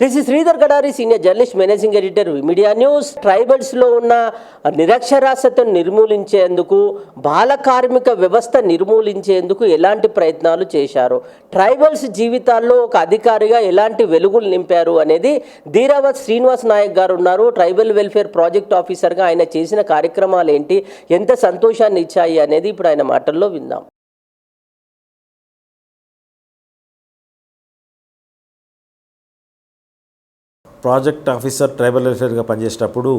This is Sridhar Gadari senior journalist managing editor media news ట్రైబల్స్లో ఉన్న నిరక్షరాస్యతను నిర్మూలించేందుకు బాల కార్మిక వ్యవస్థ నిర్మూలించేందుకు ఎలాంటి ప్రయత్నాలు చేశారు? ట్రైబల్స్ జీవితాల్లో ఒక అధికారిగా ఎలాంటి వెలుగులు నింపారు అనేది ధీరావత్ శ్రీనివాస్ నాయక్ గారు ఉన్నారు. ట్రైబల్ వెల్ఫేర్ ప్రాజెక్ట్ ఆఫీసర్గా ఆయన చేసిన కార్యక్రమాలు ఏంటి? ఎంత సంతోషాన్ని ఇచ్చాయి అనేది ఇప్పుడు ఆయన మాటల్లో విందాం. ప్రాజెక్ట్ ఆఫీసర్ ట్రైబల్ వెల్ఫేర్గా పనిచేసేటప్పుడు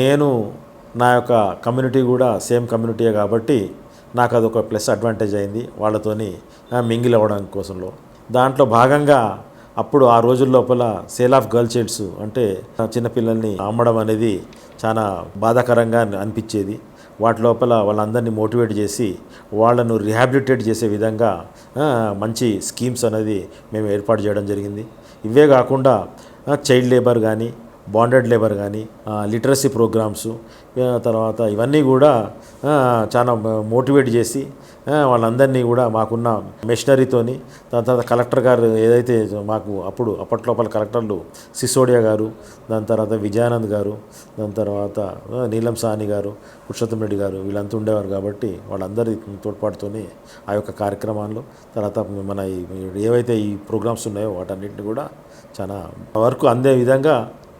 నేను నా యొక్క కమ్యూనిటీ కూడా సేమ్ కమ్యూనిటీయే కాబట్టి నాకు అదొక ప్లస్ అడ్వాంటేజ్ అయింది వాళ్ళతోని మింగిల్ అవ్వడం కోసంలో. దాంట్లో భాగంగా అప్పుడు ఆ రోజుల లోపల సేల్ ఆఫ్ గర్ల్ చైల్డ్స్ అంటే చిన్నపిల్లల్ని అమ్మడం అనేది చాలా బాధాకరంగా అనిపించేది. వాటి లోపల వాళ్ళందరినీ మోటివేట్ చేసి వాళ్ళను రిహాబిలిటేట్ చేసే విధంగా మంచి స్కీమ్స్ అనేది మేము ఏర్పాటు చేయడం జరిగింది. ఇవే కాకుండా చైల్డ్ లేబర్ కానీ బాండెడ్ లేబర్ కానీ లిటరసీ ప్రోగ్రామ్స్ తర్వాత ఇవన్నీ కూడా చాలా మోటివేట్ చేసి వాళ్ళందరినీ కూడా మాకున్న మెషినరీతోని దాని తర్వాత కలెక్టర్ గారు ఏదైతే మాకు అప్పుడు అప్పట్లోపల కలెక్టర్లు సిసోడియా గారు దాని తర్వాత విజయానంద్ గారు దాని తర్వాత నీలం సాని గారు పురుషోత్తం రెడ్డి గారు వీళ్ళంతా ఉండేవారు కాబట్టి వాళ్ళందరి తోడ్పాటుతోని ఆ యొక్క కార్యక్రమాల్లో తర్వాత మన ఏవైతే ఈ ప్రోగ్రామ్స్ ఉన్నాయో వాటన్నిటిని కూడా చాలా వరకు అందే విధంగా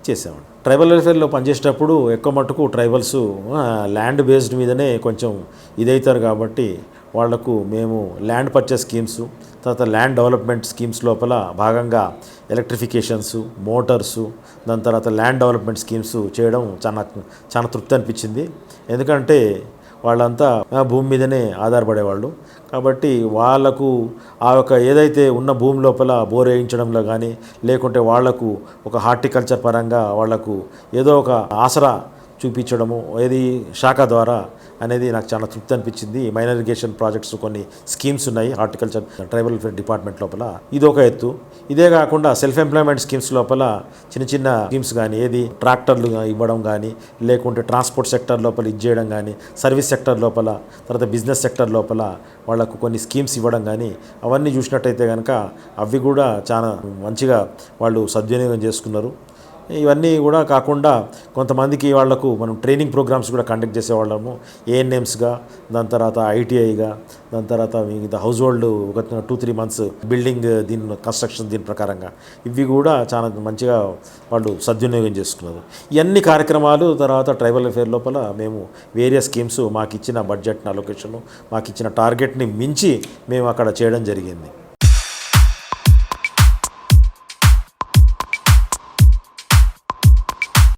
చేసేవాడు. ట్రైబల్ వెల్ఫేర్లో పనిచేసేటప్పుడు ఎక్కువ మటుకు ట్రైబల్స్ ల్యాండ్ బేస్డ్ మీదనే కొంచెం ఇదవుతారు కాబట్టి వాళ్ళకు మేము ల్యాండ్ పర్చేస్ స్కీమ్స్ తర్వాత ల్యాండ్ డెవలప్మెంట్ స్కీమ్స్ లోపల భాగంగా ఎలక్ట్రిఫికేషన్స్ మోటార్సు దాని తర్వాత ల్యాండ్ డెవలప్మెంట్ స్కీమ్స్ చేయడం చాలా చాలా తృప్తి అనిపించింది. ఎందుకంటే వాళ్ళంతా భూమి మీదనే ఆధారపడేవాళ్ళు. కాబట్టి వాళ్ళకు ఆ యొక్క ఏదైతే ఉన్న భూమి లోపల బోర్ వేయించడంలో కానీ లేకుంటే వాళ్ళకు ఒక హార్టికల్చర్ పరంగా వాళ్ళకు ఏదో ఒక ఆసరా చూపించడము ఏది శాఖ ద్వారా అనేది నాకు చాలా తృప్తి అనిపించింది. మైనర్ ఇరిగేషన్ ప్రాజెక్ట్స్ కొన్ని స్కీమ్స్ ఉన్నాయి హార్టికల్చర్ ట్రైబల్ డిపార్ట్మెంట్ లోపల. ఇది ఒక ఎత్తు. ఇదే కాకుండా సెల్ఫ్ ఎంప్లాయ్మెంట్ స్కీమ్స్ లోపల చిన్న చిన్న స్కీమ్స్ కానీ ఏది ట్రాక్టర్లు ఇవ్వడం కానీ లేకుంటే ట్రాన్స్పోర్ట్ సెక్టర్ లోపల ఇచ్చేయడం కానీ సర్వీస్ సెక్టర్ లోపల తర్వాత బిజినెస్ సెక్టర్ లోపల వాళ్ళకు కొన్ని స్కీమ్స్ ఇవ్వడం కానీ అవన్నీ చూసినట్టయితే కనుక అవి కూడా చాలా మంచిగా వాళ్ళు సద్వినియోగం చేసుకున్నారు. ఇవన్నీ కూడా కాకుండా కొంతమందికి వాళ్ళకు మనం ట్రైనింగ్ ప్రోగ్రామ్స్ కూడా కండక్ట్ చేసేవాళ్ళము. ఏఎన్ఎమ్స్గా దాని తర్వాత ఐటీఐగా దాని తర్వాత మిగతా హౌస్ హోల్డ్ ఒక టూ త్రీ మంత్స్ బిల్డింగ్ దీని కన్స్ట్రక్షన్ దీని ప్రకారంగా. ఇవి కూడా చాలా మంచిగా వాళ్ళు సద్వినియోగం చేసుకున్నారు. ఇవన్నీ కార్యక్రమాలు తర్వాత ట్రైబల్ అఫేర్ లోపల మేము వేరియస్ స్కీమ్స్ మాకు ఇచ్చిన బడ్జెట్ అలొకేషన్ మాకు ఇచ్చిన టార్గెట్ని మించి మేము అక్కడ చేయడం జరిగింది.